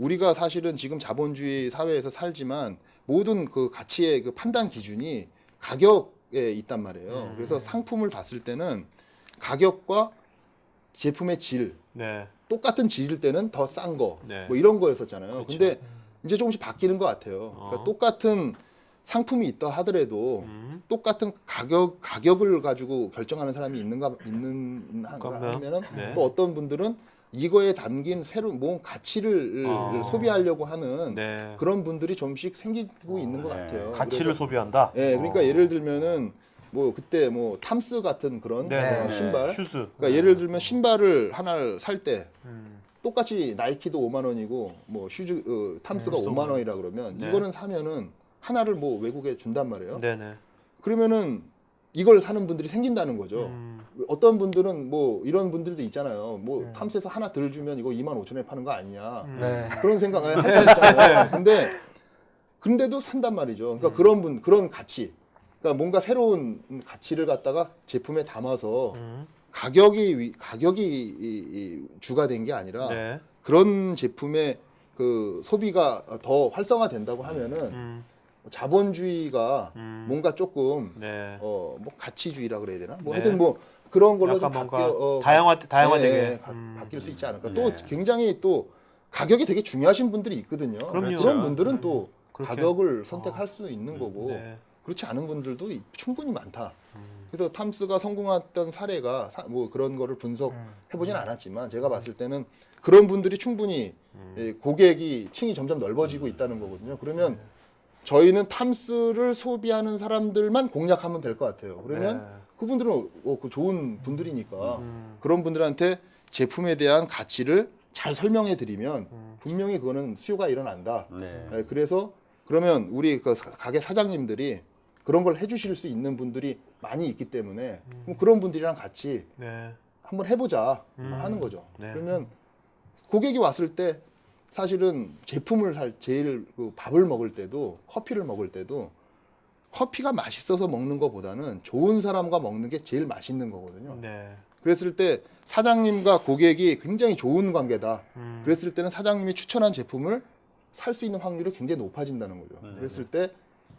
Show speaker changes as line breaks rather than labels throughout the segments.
우리가 사실은 지금 자본주의 사회에서 살지만 모든 그 가치의 그 판단 기준이 가격에 있단 말이에요.
음.
그래서 상품을 봤을 때는 가격과 제품의 질
네.
똑같은 질일 때는 더 싼 거,
네.
뭐 이런 거였었잖아요.
그렇죠.
근데 이제 조금씩 바뀌는 것 같아요. 그러니까
어.
똑같은 상품이 있다 하더라도
음.
똑같은 가격 가격을 가지고 결정하는 사람이 있는가 있는 하-
그럼요.
하면은
네.
또 어떤 분들은 이거에 담긴 새로운 뭔 가치를
아.
소비하려고 하는
네.
그런 분들이 좀씩 생기고 있는 것
네.
같아요.
가치를
그래서-
소비한다.
예, 그러니까
어.
예를 들면은 뭐 그때 뭐 탐스 같은 그런
네.
어,
네.
신발.
슈즈.
그러니까 예를 들면 신발을 하나를 살때
음.
똑같이 나이키도 5만 원이고 뭐 슈즈 어, 탐스가
음,
5만 원이라 그러면
네.
이거는 사면은 하나를 뭐 외국에 준단 말이에요.
네네.
그러면은 이걸 사는 분들이 생긴다는 거죠.
음.
어떤 분들은 뭐 이런 분들도 있잖아요. 뭐
네.
탐스에서 하나 덜 주면 이거 2만 5천 원에 파는 거 아니냐.
음.
네.
그런 생각을 할 수 있잖아요. 근데 근데도 산단 말이죠. 그러니까
음.
그런 분 그런 가치. 그러니까 뭔가 새로운 가치를 갖다가 제품에 담아서
음.
가격이 위- 가격이 이- 이 주가 된 게 아니라
네.
그런 제품의 그 소비가 더 활성화된다고 하면은
음.
자본주의가
음.
뭔가 조금
네.
어 뭐 가치주의라 그래야 되나? 뭐
네.
하여튼 뭐 그런 걸로
약간
좀
뭔가
바뀌어 어,
다양화 다양화되게.
네, 가-
음.
바뀔 수 있지 않을까.
네.
또 굉장히 또 가격이 되게 중요하신 분들이 있거든요.
그럼요.
런 분들은 또
그렇게.
가격을 선택할 수 있는 거고
네.
그렇지 않은 분들도 이- 충분히 많다.
음.
그래서 탐스가 성공했던 사례가 사- 뭐 그런 거를 분석해 보진 않았지만 제가 봤을 때는 그런 분들이 충분히
음.
예, 고객이 층이 점점 넓어지고 있다는 거거든요. 그러면 저희는 탐스를 소비하는 사람들만 공략하면 될 것 같아요. 그러면
네.
그분들은 어, 그 좋은 분들이니까
음.
그런 분들한테 제품에 대한 가치를 잘 설명해 드리면
음.
분명히 그거는 수요가 일어난다.
네.
예, 그래서 그러면 우리 그 사- 가게 사장님들이 그런 걸 해주실 수 있는 분들이 많이 있기 때문에 그럼 그런 분들이랑 같이
네.
한번 해보자
음.
하는 거죠.
네.
그러면 고객이 왔을 때 사실은 제품을 살 제일 그 밥을 먹을 때도 커피를 먹을 때도 커피가 맛있어서 먹는 것보다는 좋은 사람과 먹는 게 제일 맛있는 거거든요.
네.
그랬을 때 사장님과 고객이 굉장히 좋은 관계다.
음.
그랬을 때는 사장님이 추천한 제품을 살 수 있는 확률이 굉장히 높아진다는 거죠.
네.
그랬을 때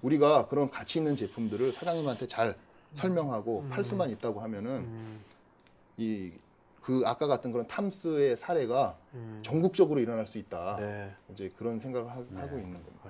우리가 그런 가치 있는 제품들을 사장님한테 잘 설명하고 팔 수만 있다고 하면은
음.
이 그 아까 같은 그런 탐스의 사례가
음.
전국적으로 일어날 수 있다.
네.
이제 그런 생각을 하,
네.
고 있는 겁니다.